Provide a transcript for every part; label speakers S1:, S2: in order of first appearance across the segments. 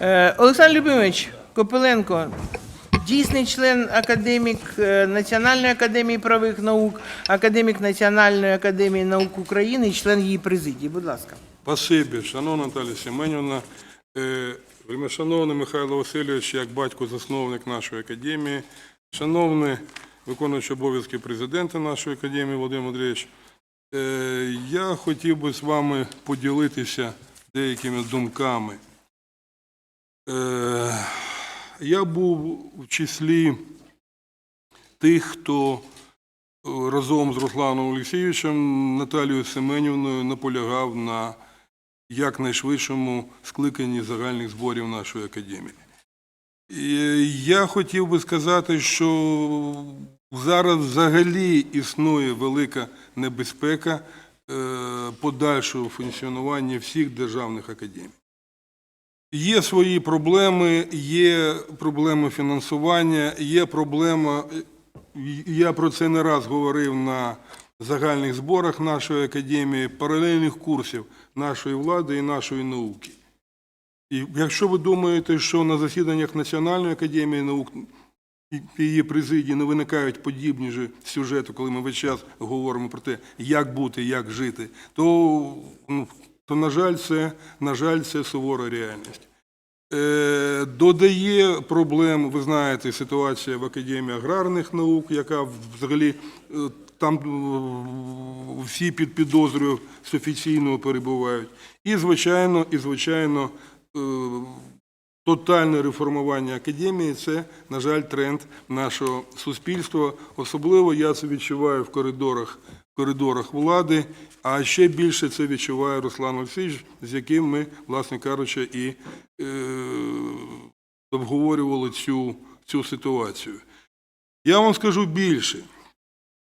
S1: Е, Олександр Любимович Копиленко, дійсний член академік е, Національної академії правових наук, академік Національної академії наук України член її президії. Будь ласка.
S2: Спасибі, шановна Наталія Семенівна. Е, Шановний Михайло Васильович, як батько-засновник нашої академії, шановний виконуючий обов'язки президента нашої академії Володимир Андрійович, я хотів би з вами поділитися деякими думками. Е, Я був в числі тих, хто е, разом з Русланом Олексійовичем, Наталією Семенівною наполягав на якнайшвидшому скликанні загальних зборів нашої академії. І я хотів би сказати, що зараз взагалі існує велика небезпека е, подальшого функціонування всіх державних академій. Є свої проблеми, є проблеми фінансування, є проблема, я про це не раз говорив на загальних зборах нашої академії, паралельних курсів нашої влади і нашої науки. І якщо ви думаєте, що на засіданнях Національної академії наук і її президії не виникають подібні ж сюжети, коли ми весь час говоримо про те, як бути, як жити, то, ну, то на жаль, це, на жаль, це сувора реальність. Е, Додає проблем, ви знаєте, ситуація в Академії аграрних наук, яка взагалі е, там е, всі під підозрою з офіційного перебувають. І, звичайно, і, звичайно, тотальне реформування академії це, на жаль, тренд нашого суспільства. Особливо я це відчуваю в коридорах, коридорах влади, а ще більше це відчуває Руслан Олексійович, з яким ми, власне кажучи, і е, обговорювали цю, цю ситуацію. Я вам скажу більше.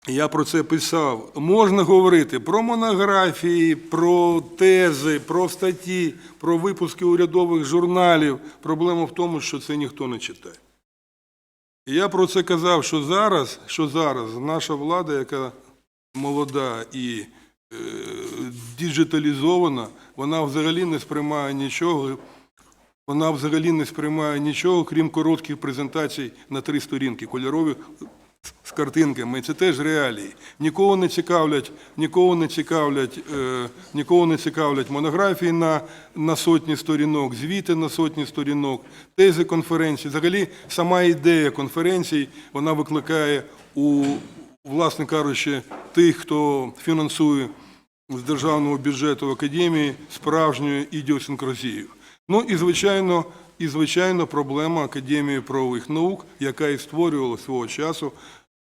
S2: Я про це писав. Можна говорити про монографії, про тези, про статті, про випуски урядових журналів. Проблема в тому, що це ніхто не читає. І я про це казав, що зараз, що зараз наша влада, яка молода і е, діджиталізована, вона взагалі не сприймає нічого. Вона взагалі не сприймає нічого, крім коротких презентацій на три сторінки, кольорові з картинками. Це теж реалії. Нікого не цікавлять, нікого не цікавлять, е, нікого не цікавлять монографії на, на сотні сторінок, звіти на сотні сторінок, тези конференцій. Взагалі, сама ідея конференцій вона викликає у, власне кажучи, тих, хто фінансує з державного бюджету академії справжню ідіосинкразію. Ну і звичайно, і звичайно, проблема Академії правових наук, яка і створювала свого часу.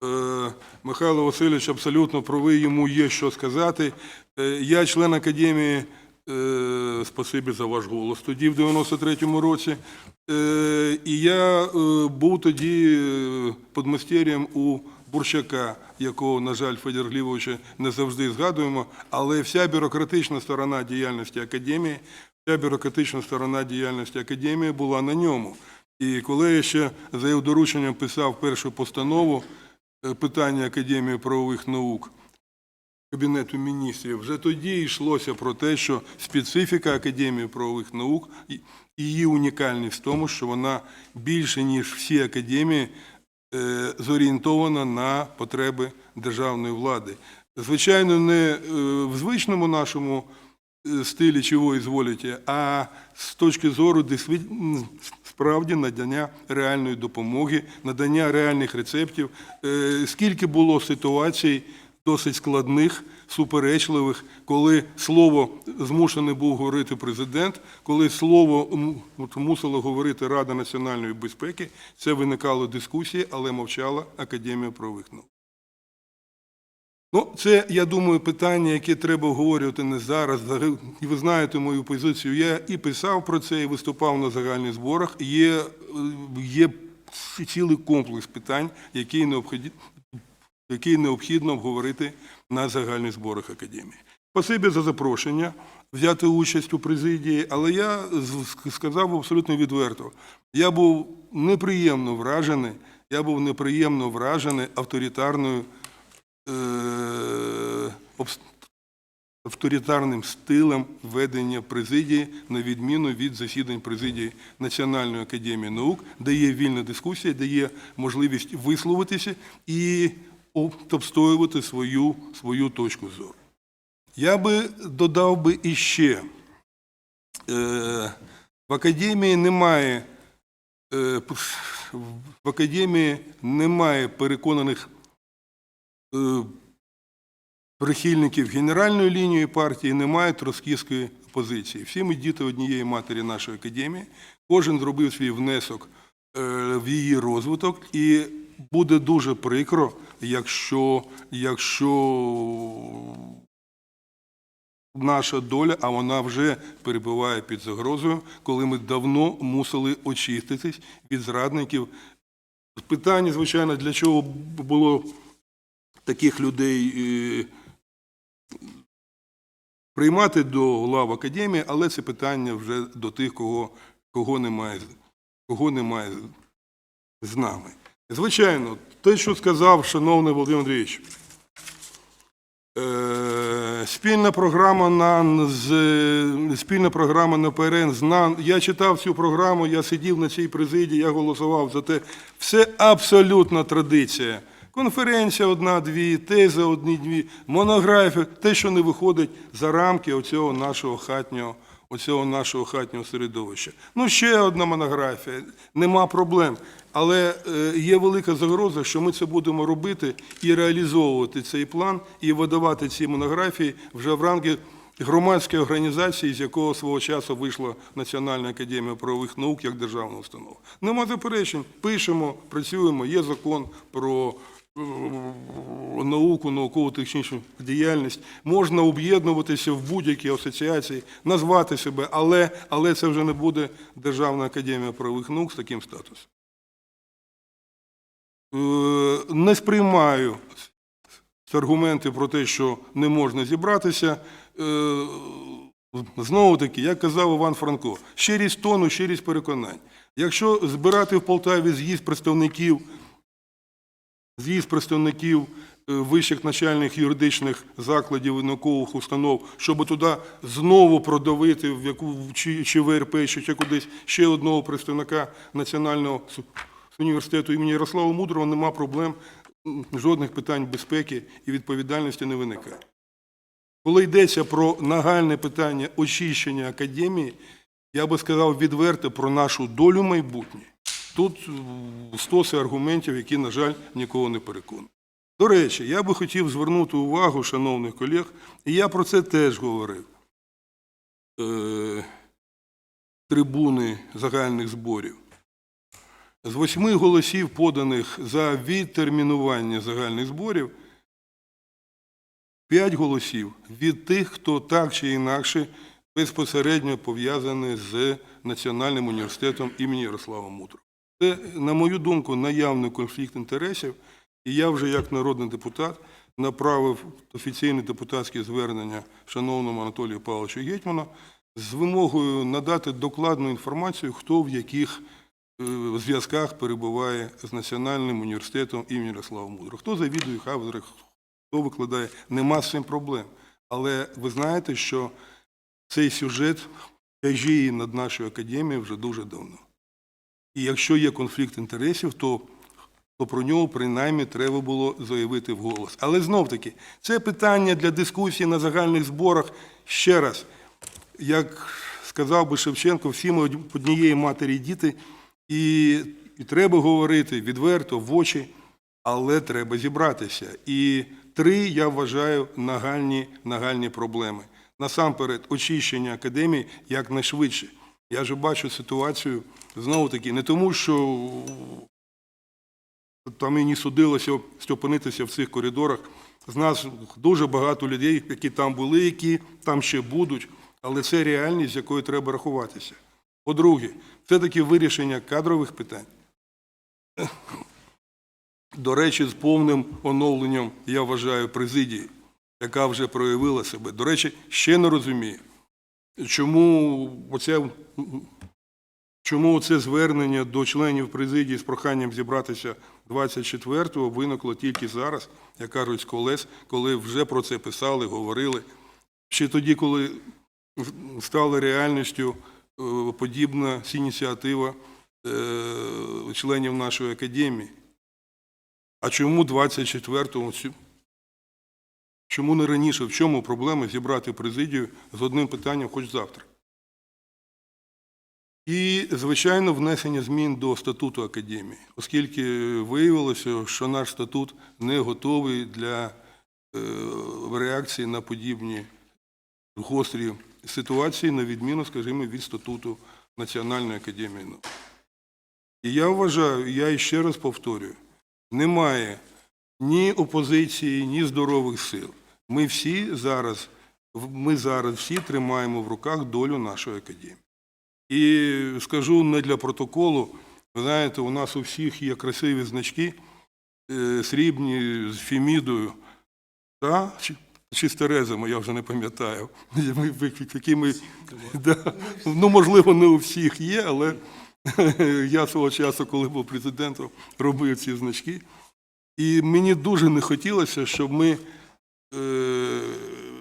S2: Е, Михайло Васильович абсолютно правий, йому є що сказати. Е, Я член академії. Е, Спасибі за ваш голос тоді, в 93-му році. Е, І я е, був тоді подмастер'ям у Бурчака, якого, на жаль, Федір Глівовича не завжди згадуємо, але вся бюрократична сторона діяльності академії, вся бюрократична сторона діяльності академії була на ньому. І коли я ще за його дорученням писав першу постанову питання Академії правових наук, Кабінету міністрів, вже тоді йшлося про те, що специфіка Академії правових наук і і її унікальність в тому, що вона більше, ніж всі академії, е, зорієнтована на потреби державної влади. Звичайно, не е, в звичному нашому е, стилі чого ізволіте, а з точки зору справді надання реальної допомоги, надання реальних рецептів. Скільки було ситуацій досить складних, суперечливих, коли слово змушений був говорити президент, коли слово мусила говорити Рада національної безпеки, це виникало дискусії, але мовчала Академія правових наук. Ну, це, я думаю, питання, яке треба обговорювати не зараз. І ви знаєте мою позицію. Я і писав про це, і виступав на загальних зборах. Є, е, є цілий комплекс питань, які які необхідно обговорити на загальних зборах академії. Спасибі за запрошення взяти участь у президії, але я сказав абсолютно відверто. Я був неприємно вражений, я був неприємно вражений авторитарною е, авторитарним стилем ведення президії, на відміну від засідань президії Національної академії наук, де є вільна дискусія, де є можливість висловитися і обстоювати свою, свою точку зору. Я би додав би іще, е, в академії немає е, в академії немає переконаних е, прихильників генеральної лінії партії, немає троцкістської позиції. Всі ми діти однієї матері нашої академії. Кожен зробив свій внесок в її розвиток, і буде дуже прикро, якщо, якщо наша доля, а вона вже перебуває під загрозою, коли ми давно мусили очиститись від зрадників. Питання, звичайно, для чого було таких людей е, приймати до лав академії, але це питання вже до тих, кого, кого, немає, кого немає з нами. Звичайно, те, що сказав шановний Володимир Андрійович, Е, Спільна програма на спільна програма на ПРН НАН. Я читав цю програму, я сидів на цій президії, я голосував за те. Все абсолютна традиція. Конференція одна-дві, тези одні-дві, монографія, те, що не виходить за рамки оцього нашого хатнього, оцього нашого хатнього середовища. Ну, ще одна монографія, нема проблем. Але е, є велика загроза, що ми це будемо робити і реалізовувати цей план, і видавати ці монографії вже в ранги громадської організації, з якого свого часу вийшла Національна академія правових наук як державна установа. Нема заперечень, пишемо, працюємо, є закон про науку, науково-технічну діяльність. Можна об'єднуватися в будь-якій асоціації, назвати себе, але, але це вже не буде Державна академія правових наук з таким статусом. Е, Не сприймаю аргументи про те, що не можна зібратися. Е, Знову таки, як казав Іван Франко, щирість тону, щирість переконань. Якщо збирати в Полтаві з'їзд представників, з'їзд представників е, вищих начальних юридичних закладів і наукових установ, щоб туди знову продавити в яку чи, чи ВРП, чи, чи кудись ще одного представника Національного університету імені Ярослава Мудрого, нема проблем, жодних питань безпеки і відповідальності не виникає. Коли йдеться про нагальне питання очищення академії, я би сказав відверто про нашу долю майбутнє. Тут стоси аргументів, які, на жаль, нікого не переконують. До речі, я би хотів звернути увагу шановних колег, і я про це теж говорив. Е, трибуни загальних зборів. З восьми голосів, поданих за відтермінування загальних зборів, п'ять голосів від тих, хто так чи інакше безпосередньо пов'язаний з Національним університетом імені Ярослава Мудрого. Це, на мою думку, наявний конфлікт інтересів, і я вже як народний депутат направив офіційне депутатське звернення шановному Анатолію Павловичу Гетьману з вимогою надати докладну інформацію, хто в яких е, зв'язках перебуває з Національним університетом імені Ярослава Мудрого. Хто завідує кафедри, хто викладає, нема з цим проблем. Але ви знаєте, що цей сюжет тяжіє над нашою академією вже дуже давно. І якщо є конфлікт інтересів, то, то про нього принаймні треба було заявити вголос. Але знов-таки, це питання для дискусії на загальних зборах ще раз. Як сказав би Шевченко, всі ми од- однієї матері діти, і, і треба говорити відверто, в очі, але треба зібратися. І три, я вважаю, нагальні, нагальні проблеми. Насамперед, очищення академії якнайшвидше. Я вже бачу ситуацію знову таки, не тому, що там мені судилося опинитися в цих коридорах. З нас дуже багато людей, які там були, які там ще будуть, але це реальність, з якою треба рахуватися. По-друге, це таки вирішення кадрових питань. До речі, з повним оновленням, я вважаю, президії, яка вже проявила себе. До речі, ще не розумію, чому оце, чому це звернення до членів президії з проханням зібратися 24-го виникло тільки зараз, як кажуть, з колес, коли вже про це писали, говорили. ще тоді, коли стала реальністю е, подібна ініціатива е, членів нашої академії. А чому 24-го? Чому не раніше? В чому проблема зібрати президію з одним питанням хоч завтра? І, звичайно, внесення змін до статуту академії, оскільки виявилося, що наш статут не готовий для е, реакції на подібні гострі ситуації, на відміну, скажімо, від статуту Національної академії наук. І я вважаю, я іще раз повторюю, немає ні опозиції, ні здорових сил. Ми всі зараз, ми зараз всі тримаємо в руках долю нашої академії. І скажу не для протоколу, ви знаєте, у нас у всіх є красиві значки, е, срібні з фімідою, та? чи, з Терезами, я вже не пам'ятаю. Ми, да, ну, можливо, не у всіх є, але я свого часу, коли був президентом, робив ці значки. І мені дуже не хотілося, щоб ми е,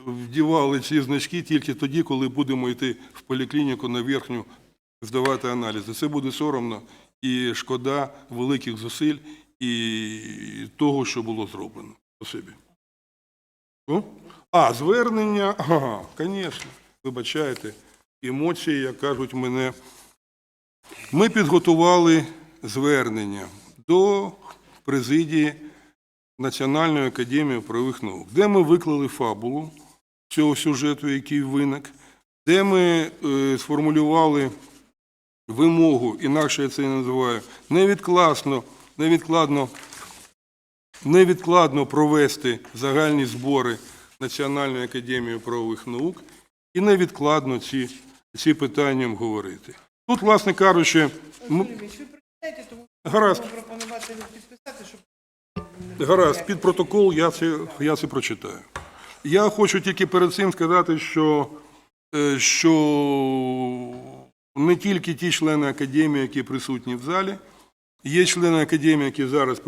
S2: вдівали ці значки тільки тоді, коли будемо йти в поліклініку на верхню здавати аналізи. Це буде соромно і шкода великих зусиль і того, що було зроблено. Спасибі. Ну? А, звернення, ага, звісно, вибачайте, емоції, як кажуть мене. Ми підготували звернення до президії Національної академії правових наук, де ми виклали фабулу цього сюжету, який виник, де ми е, сформулювали вимогу, інакше я це не називаю, невідкладно, невідкладно, невідкладно провести загальні збори Національної академії правових наук і невідкладно ці, ці питання обговорити. Тут, власне кажучи, м-
S1: Анатолійович, ви прочитайте, тому
S2: Гаразд.
S1: пропонувати підписати, щоб
S2: Гаразд, під протокол я це, я це прочитаю. Я хочу тільки перед цим сказати, що, е, що не тільки ті члени академії, які присутні в залі, є члени академії, які зараз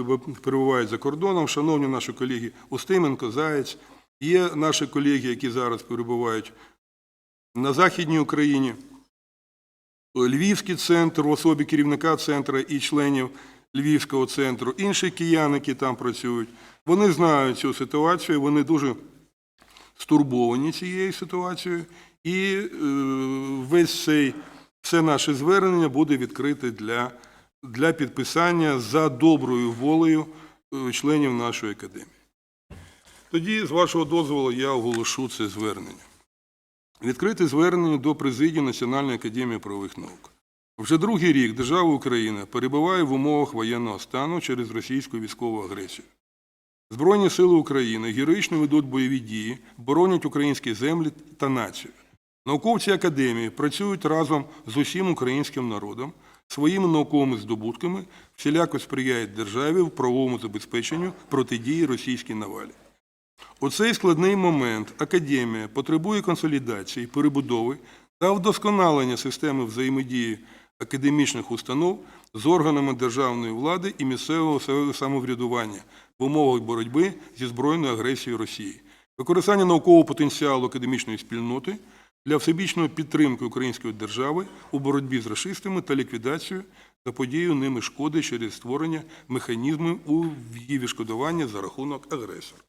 S2: перебувають за кордоном, шановні наші колеги Устименко, Заєць, є наші колеги, які зараз перебувають на Західній Україні, Львівський центр в особі керівника центру і членів Львівського центру, інші кияни, які там працюють, вони знають цю ситуацію, вони дуже стурбовані цією ситуацією, і е, весь цей, все наше звернення буде відкрите для, для підписання за доброю волею е, членів нашої академії. Тоді, з вашого дозволу, я оголошу це звернення. Відкрите звернення до президії Національної академії правових наук. Вже другий рік держава Україна перебуває в умовах воєнного стану через російську військову агресію. Збройні сили України героїчно ведуть бойові дії, боронять українські землі та націю. Науковці академії працюють разом з усім українським народом, своїми науковими здобутками всіляко сприяють державі в правовому забезпеченню протидії російській навалі. У цей складний момент академія потребує консолідації, перебудови та вдосконалення системи взаємодії академічних установ з органами державної влади і місцевого самоврядування в умовах боротьби зі збройною агресією Росії, використання наукового потенціалу академічної спільноти для всебічної підтримки української держави у боротьбі з расистами та ліквідацію заподію ними шкоди через створення механізмів у її відшкодування за рахунок агресора.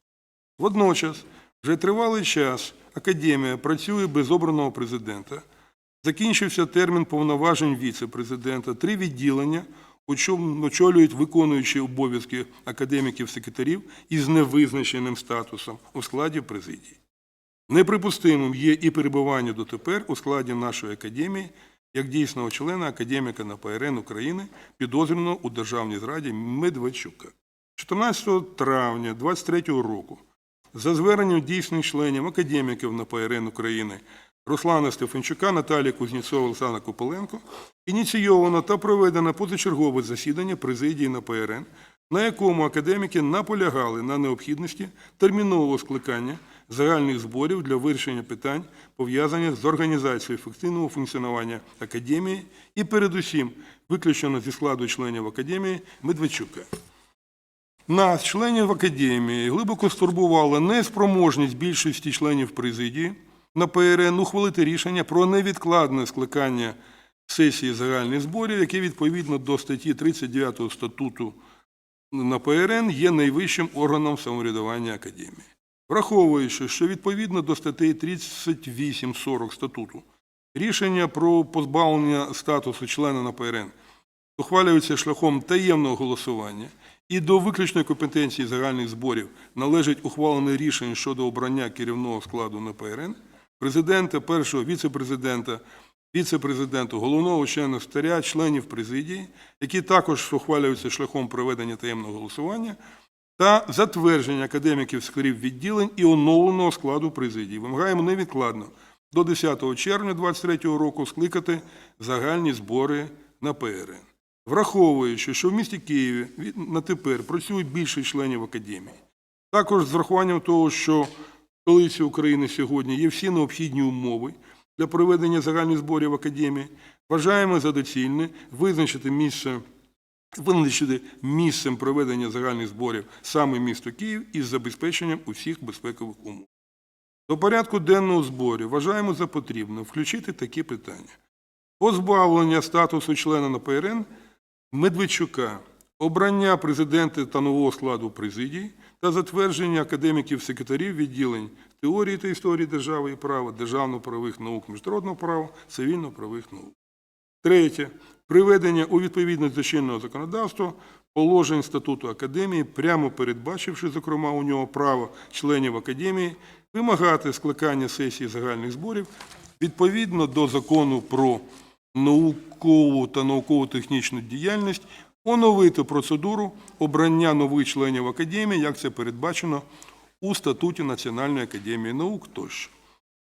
S2: Водночас, вже тривалий час Академія працює без обраного президента. Закінчився термін повноважень віце-президента. Три відділення очо- очолюють виконуючі обов'язки академіків-секретарів із невизначеним статусом у складі президії. Неприпустимим є і перебування дотепер у складі нашої академії як дійсного члена академіка на ПРН України, підозрюваного у державній зраді Медведчука. 14 травня 2023 року за зверненням дійсних членів академіків на ПРН України Руслана Стефанчука, Наталії Кузнєцова, Олександра Копиленко ініційовано та проведено позачергове засідання президії на ПРН, на якому академіки наполягали на необхідності термінового скликання загальних зборів для вирішення питань, пов'язаних з організацією ефективного функціонування академії і, передусім, виключено зі складу членів академії Медведчука. Нас, членів академії, глибоко стурбувала неспроможність більшості членів президії на ПРН ухвалити рішення про невідкладне скликання сесії загальних зборів, яке відповідно до статті 39 статуту на ПРН є найвищим органом самоврядування Академії. Враховуючи, що відповідно до статей 38-40 статуту рішення про позбавлення статусу члена на ПРН ухвалюється шляхом таємного голосування і до виключної компетенції загальних зборів належить ухвалене рішення щодо обрання керівного складу на ПРН, президента, першого віце-президента, віце-президенту, головного члена старя, членів президії, які також ухвалюються шляхом проведення таємного голосування, та затвердження академіків складів відділень і оновленого складу президії. Вимагаємо невідкладно до 10 червня 2023 року скликати загальні збори на ПРН. Враховуючи, що в місті Києві на тепер працюють більше членів академії. Також з врахуванням того, що столиці України сьогодні є всі необхідні умови для проведення загальних зборів академії, вважаємо за доцільне визначити місце визначити місцем проведення загальних зборів саме місто Київ із забезпеченням усіх безпекових умов. До порядку денного зборів вважаємо за потрібне включити такі питання. Позбавлення статусу члена НАПРН Медведчука, обрання президента та нового складу президії та затвердження академіків-секретарів відділень теорії та історії держави і права, державно-правових наук, міжнародного права, цивільно-правових наук. Третє. Приведення у відповідність до чинного законодавства положень статуту Академії, прямо передбачивши, зокрема, у нього право членів Академії вимагати скликання сесії загальних зборів відповідно до закону про наукову та науково-технічну діяльність, оновити процедуру обрання нових членів Академії, як це передбачено у статуті Національної академії наук тощо.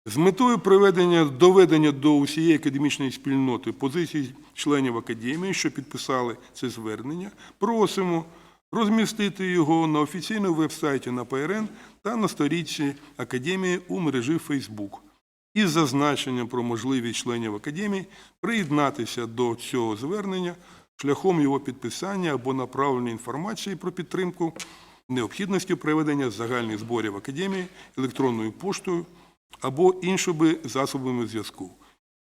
S2: З метою приведення доведення до усієї академічної спільноти позицій членів академії, що підписали це звернення, просимо розмістити його на офіційному веб-сайті на ПРН та на сторінці академії у мережі Facebook із зазначенням про можливість членів академії приєднатися до цього звернення шляхом його підписання або направлення інформації про підтримку необхідності проведення загальних зборів академії електронною поштою або іншими засобами зв'язку.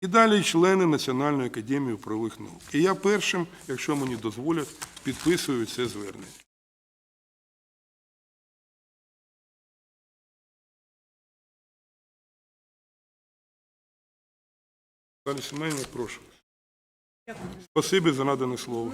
S2: І далі члени Національної академії правових наук. І я першим, якщо мені дозволять, підписую це звернення. Далі Семенівна, прошу. Спасибі за надане слово.